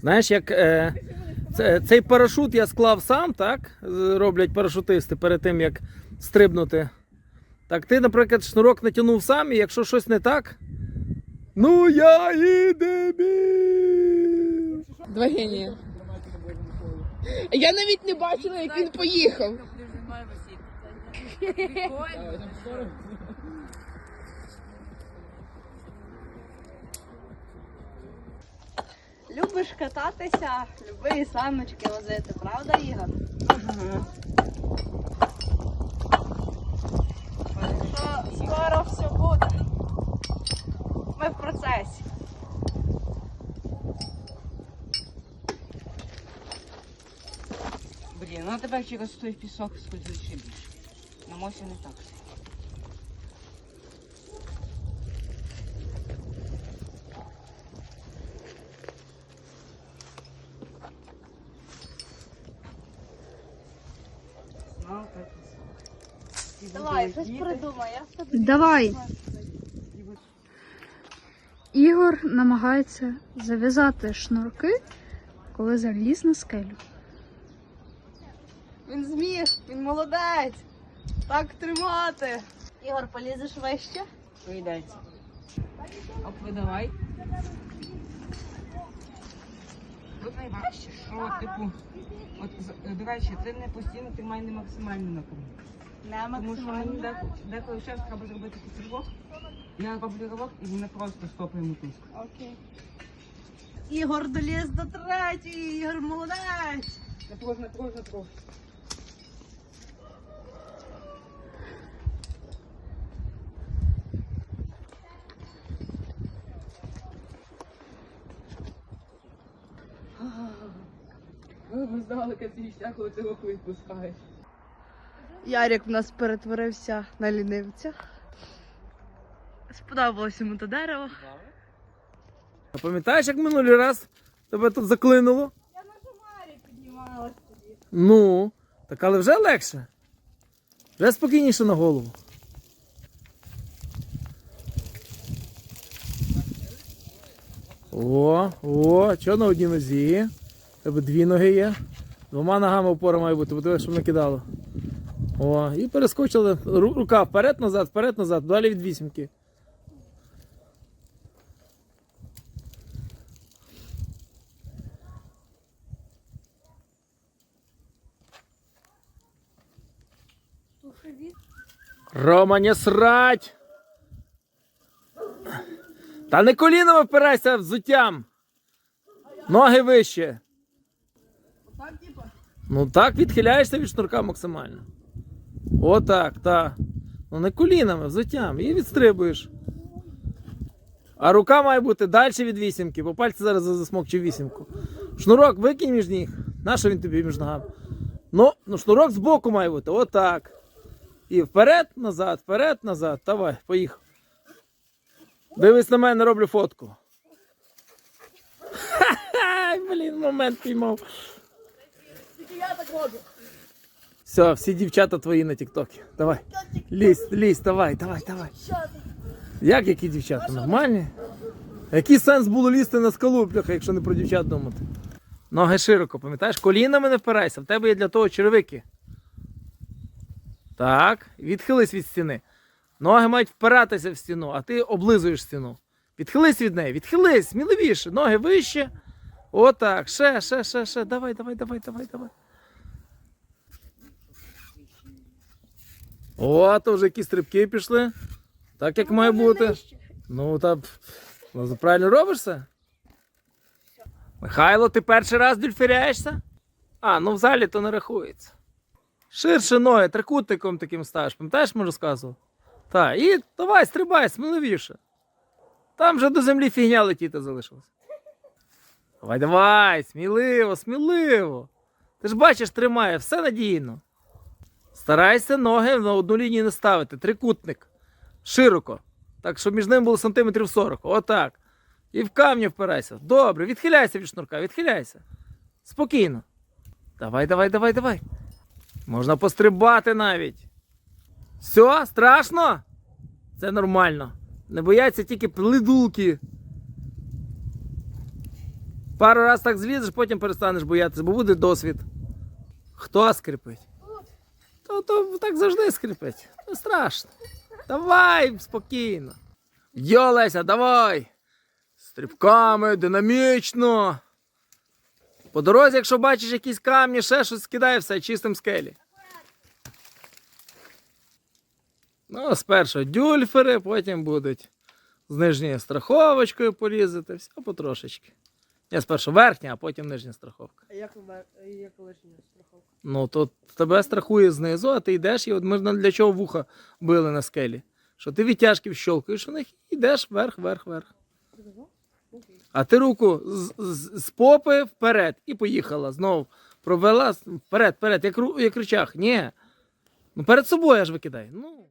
Знаєш, як е, це, цей парашут я склав сам, так? Роблять парашутисти перед тим, як стрибнути. Так ти, наприклад, шнурок натягнув сам, і якщо щось не так. Ну я і дебіл. Два генії. Я навіть не бачила, як він поїхав. Любиш кататися, люби і саночки возити, правда, Ігор? Що скоро все буде. Ми в процесі. Блін, ну тебе через той пісок скользить більше. На мосі не так. Знав, так і знав. І Давай, щось придумай, я з тобою. Давай. Ігор намагається зав'язати шнурки, коли заліз на скелю. Він зміг, він молодець. Так тримати. Ігор, полізеш вище? Що йдеться? Оп, видавай. Тут найважче, що, типу, от, з- до речі, ти не постійно тримай не максимально напругу. Не Тому що мені максимально. деколи, деколи ще треба зробити такий ривок. Я роблю ривок і мене просто стопає мотузка. Окей. Ігор доліз до третій, Ігор молодець. Напружно, напружно, напруж. Знали, як ти коли ти руку відпускаєш. Ярик в нас перетворився на лінивця. Сподобалось йому то дерево. А пам'ятаєш, як минулий раз тебе тут заклинуло? Я на комарі піднімалась тоді. Ну, так але вже легше. Вже спокійніше на голову. О, о, що на одній нозі? Тебе дві ноги є. Двома ногами опора має бути, бо тебе щоб не кидало. О, і перескочили. Рука вперед-назад, вперед-назад, далі від вісімки. Рома, не срать! Та не коліном опирайся взуттям. Ноги вище. Ну так, відхиляєшся від шнурка максимально. Отак, так. Ну не колінами, взуттям. І відстрибуєш. А рука має бути далі від вісімки, бо пальці зараз засмокче вісімку. Шнурок викинь між ніг. Нащо він тобі між ногами? Ну, ну шнурок збоку має бути. Отак. І вперед, назад, вперед, назад. Давай, поїхав. Дивись на мене, роблю фотку. Ха-ха, блін, момент піймав. Все, всі дівчата твої на Тіктокі. Давай. Лізь, лізь, давай, давай, давай. Як які дівчата? Нормальні? Який сенс було лізти на скалу, бляха, якщо не про дівчат думати? Ноги широко, пам'ятаєш? Колінами не впирайся, в тебе є для того черевики. Так, відхились від стіни. Ноги мають впиратися в стіну, а ти облизуєш стіну. Відхились від неї, відхились, сміливіше, ноги вище. Отак, ще, ще, ще, ще. Давай, давай, давай, давай, давай. О, то вже які стрибки пішли. Так як має бути. Ну, та ну, правильно робиш все? Михайло, ти перший раз дюльфіряєшся? А, ну в залі то не рахується. Ширше ноги, трикутником таким ставиш, пам'ятаєш, ми розказував? Так, і давай, стрибай, сміливіше. Там вже до землі фігня летіти залишилась. Давай, давай, сміливо, сміливо. Ти ж бачиш, тримає, все надійно. Старайся ноги на одну лінію не ставити. Трикутник. Широко. Так, щоб між ними було сантиметрів 40. Отак. І в камні впирайся. Добре, відхиляйся від шнурка, відхиляйся. Спокійно. Давай, давай, давай, давай. Можна пострибати навіть. Все, страшно? Це нормально. Не бояться тільки плидулки. Пару раз так злізеш, потім перестанеш боятися, бо буде досвід. Хто скрипить? То, то так завжди скрипить. Не страшно. Давай, спокійно. Йо, Леся, давай. Стрибками, динамічно. По дорозі, якщо бачиш якісь камні, ще щось скидай все чистим скелі. Ну, спершу дюльфери, потім будуть з нижньою страховочкою порізати, все потрошечки. Ні, спершу верхня, а потім нижня страховка. А як, як лишня страховка? Ну, то тебе страхує знизу, а ти йдеш, і от ми ж для чого вуха били на скелі. Що ти відтяжки вщолкуєш у них і йдеш вверх, вверх, вверх. А ти руку з, з, з попи вперед і поїхала. Знову провела вперед, вперед, як, як рычаг. Ні. Ну перед собою аж викидай. Ну.